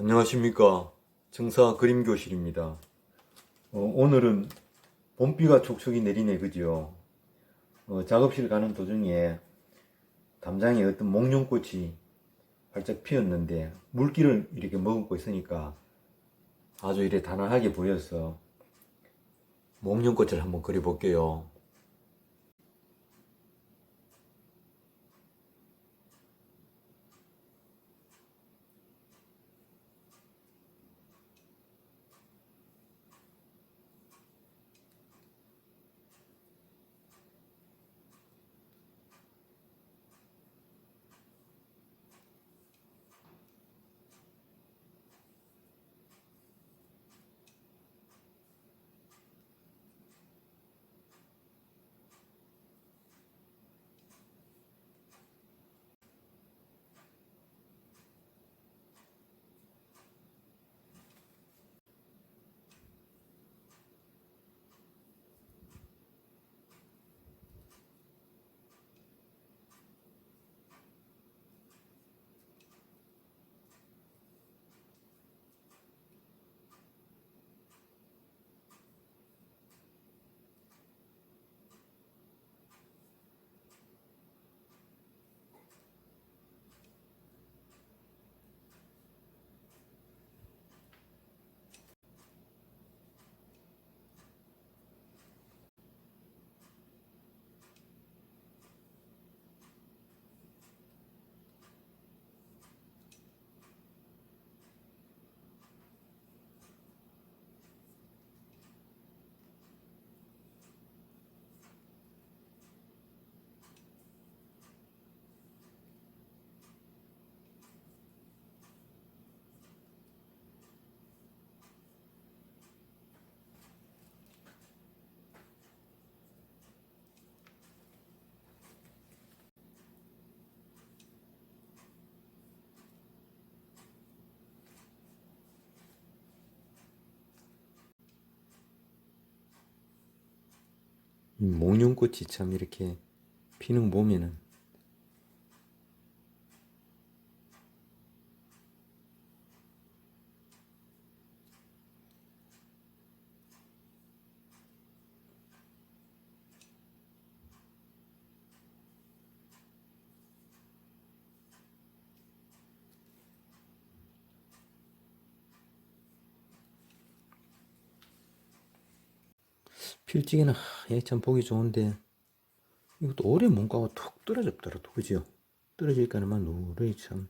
안녕하십니까. 청사 그림교실입니다. 어, 오늘은 봄비가 촉촉이 내리네 그죠? 어, 작업실 가는 도중에 담장에 어떤 목련꽃이 활짝 피었는데 물기를 이렇게 머금고 있으니까 아주 이래 단아하게 보여서 목련꽃을 한번 그려볼게요 목련꽃이 참 이렇게 피는 봄에는 필지기는 예, 참 보기 좋은데 이것도 오래 문과가 툭 떨어졌더라도 그죠? 떨어질까는만 누르이 참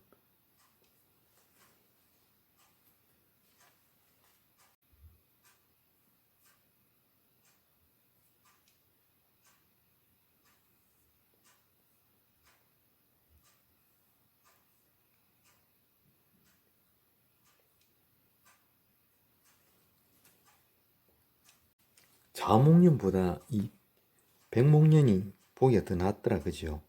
자목련보다 이 백목련이 보기가 더 낫더라 그죠?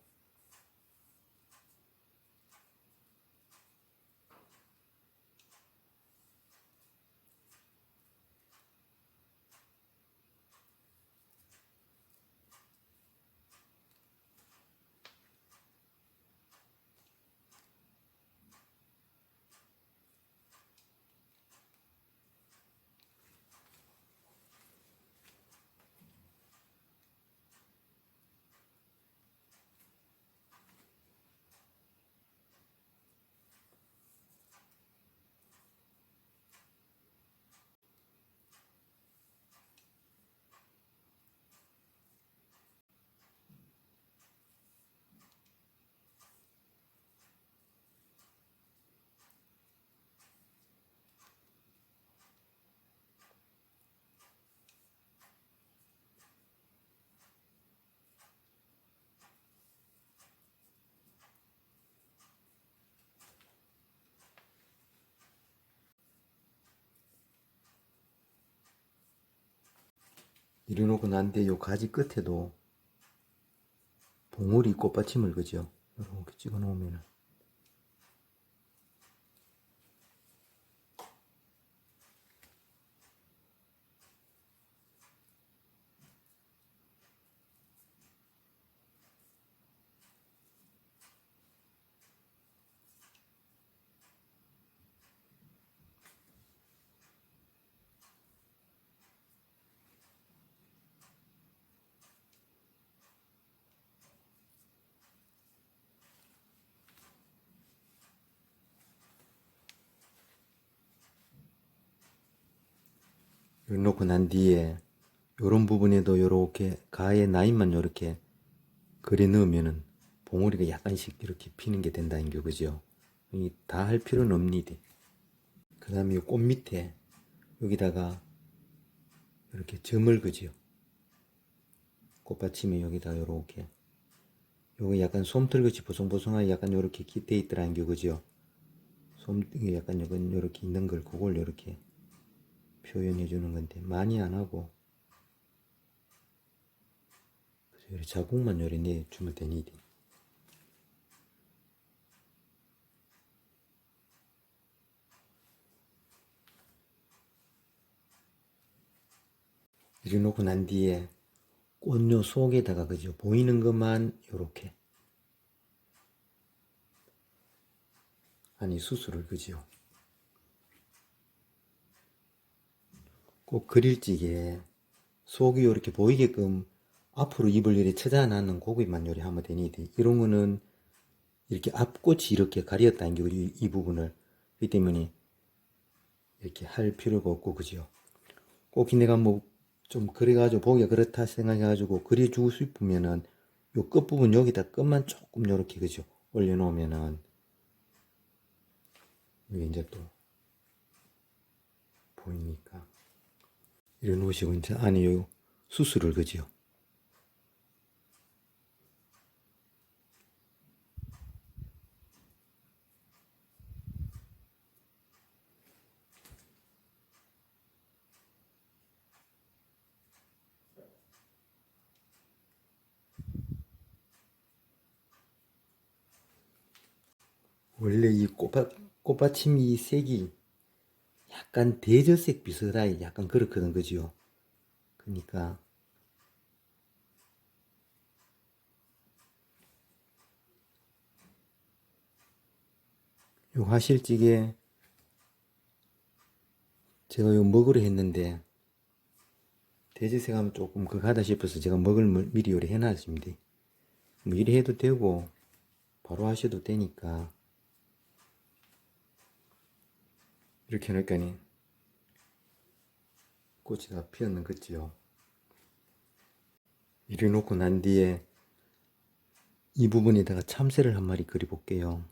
이래놓고 난데 요 가지 끝에도 봉우리 꽃받침을 그죠? 이렇게 찍어 놓으면은 놓고 난 뒤에 요런 부분에도 요렇게 가의 라인만 요렇게 그려 넣으면은 봉우리가 약간씩 이렇게 피는 게 된다는 게 그죠? 다 할 필요는 없니디. 그 다음에 꽃 밑에 여기다가 이렇게 점을 그지요. 꽃받침에 여기다 요렇게 요거 약간 솜털같이 보송보송하게 약간 요렇게 깃대 있더라는 게 그죠? 솜 약간 요건 요렇게 있는 걸 그걸 요렇게 표현해 주는 건데 많이 안 하고. 요리 자국만 요리 내 주면 되니 이래 놓고 난 뒤에 꽃요 속에다가 그죠 보이는 것만 요렇게. 아니 수술을 그죠 꼭 그릴 적에 속이 이렇게 보이게끔 앞으로 입을 요리 쳐다나는 고기만 요리 하면 되니 이런 거는 이렇게 앞꽃이 이렇게 가렸다는 게 이, 이 부분을. 이 때문에 이렇게 할 필요가 없고 그죠? 꼭 내가 뭐 좀 그래가지고 보기가 그렇다 생각해가지고 그려주고 싶으면은 요 끝부분 여기다 끝만 조금 요렇게 그죠? 올려놓으면은 이게 이제 또 보이니까 이런 옷이고 이제 안에 요. 수술을 그죠? 원래 이 꽃밭, 꽃받침 이 색이 약간 대저색 비슷하게 약간 그렇거든, 그지요? 그러니까, 요 화실찌개 제가 요 먹으려 했는데 대저색 하면 조금 그하다 싶어서 제가 먹을 물 미리 요리 해놨습니다. 뭐 이리 해도 되고 바로 하셔도 되니까 이렇게 해놓으니까 꽃이 다 피었는 거지요. 이래 놓고 난 뒤에 이 부분에다가 참새를 한 마리 그려볼게요.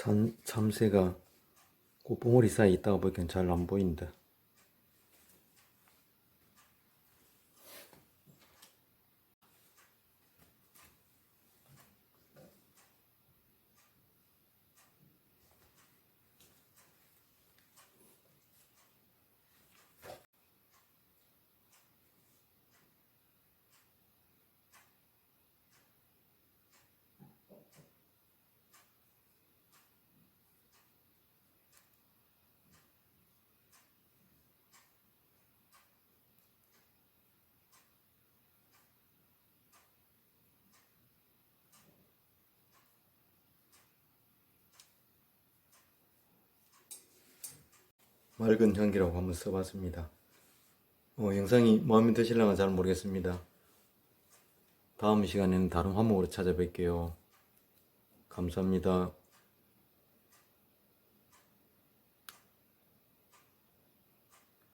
참, 참새가 꽃봉오리 사이에 있다가 보니까 잘안 보인다. 맑은 향기라고 한번 써봤습니다. 어, 영상이 마음에 드실랑가 잘 모르겠습니다. 다음 시간에는 다른 화목으로 찾아뵐게요. 감사합니다.